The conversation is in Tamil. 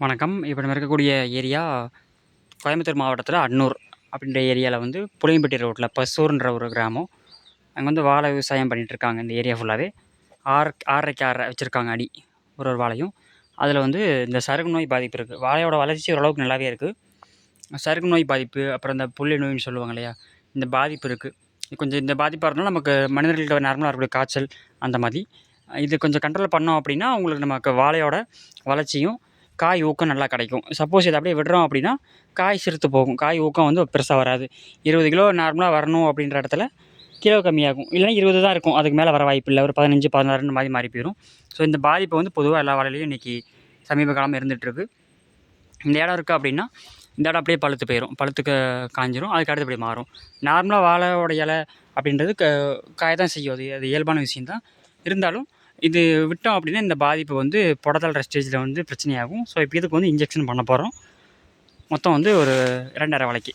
வணக்கம். இப்போ நம்ம இருக்கக்கூடிய ஏரியா கோயம்புத்தூர் மாவட்டத்தில் அன்னூர் அப்படின்ற ஏரியாவில் வந்து புளியம்பட்டி ரோட்டில் பசூர்ன்ற ஒரு கிராமம். அங்கே வந்து வாழை விவசாயம் பண்ணிகிட்ருக்காங்க இருக்காங்க இந்த ஏரியா ஃபுல்லாகவே ஆறு ஆறரைக்கு ஆறரை வச்சுருக்காங்க அடி ஒரு ஒரு வாழையும். அதில் வந்து இந்த சருகு நோய் பாதிப்பு இருக்குது வாழையோட வளர்ச்சி ஓரளவுக்கு நல்லாவே இருக்குது சருகு நோய் பாதிப்பு அப்புறம் இந்த புள்ளி நோயின்னு சொல்லுவாங்க இல்லையா இந்த பாதிப்பு இருக்குது கொஞ்சம் இந்த பாதிப்பாக இருந்தாலும் நமக்கு மனிதர்களுக்கு நார்மலாக இருக்கக்கூடிய காய்ச்சல் அந்த மாதிரி. இது கொஞ்சம் கண்ட்ரோல் பண்ணோம் அப்படின்னா உங்களுக்கு நமக்கு வாழையோட வளர்ச்சியும் காய் ஊக்கம் நல்லா கிடைக்கும். சப்போஸ் இதை அப்படியே விடுறோம் அப்படின்னா காய் சிறுத்து போகும். காய் ஊக்கம் வந்து பெருசாக வராது. இருபது கிலோ நார்மலாக வரணும் அப்படின்ற இடத்துல கிலோ கம்மியாகும். இல்லைன்னா இருபது தான் இருக்கும். அதுக்கு மேலே வர வாய்ப்பு இல்லை. ஒரு பதினஞ்சு பதினாறுன்னு மாதிரி மாறி போயிடும் ஸோ இந்த பாதிப்பு வந்து பொதுவாக எல்லா வாழையிலையும் இன்றைக்கி சமீப காலமாக இருந்துகிட்ருக்கு இந்த இடம் இருக்குது அப்படின்னா இந்த இடம் அப்படியே பழுத்து போயிடும் பழுத்துக்கு காஞ்சிரும். அதுக்கு அடுத்து இப்படி மாறும். நார்மலாக வாழையோட இலை அப்படின்றது க காய தான் செய்யும். அது அது இயல்பான விஷயந்தான் இருந்தாலும் இது விட்டோம் அப்படின்னா இந்த பாதிப்பு வந்து புடத்தள்ளுற ஸ்டேஜில் வந்து பிரச்சனையாகும். ஸோ இப்போ இதுக்கு வந்து இன்ஜெக்ஷன் பண்ண போகிறோம் மொத்தம் வந்து ஒரு இரண்டரை வாழைக்கு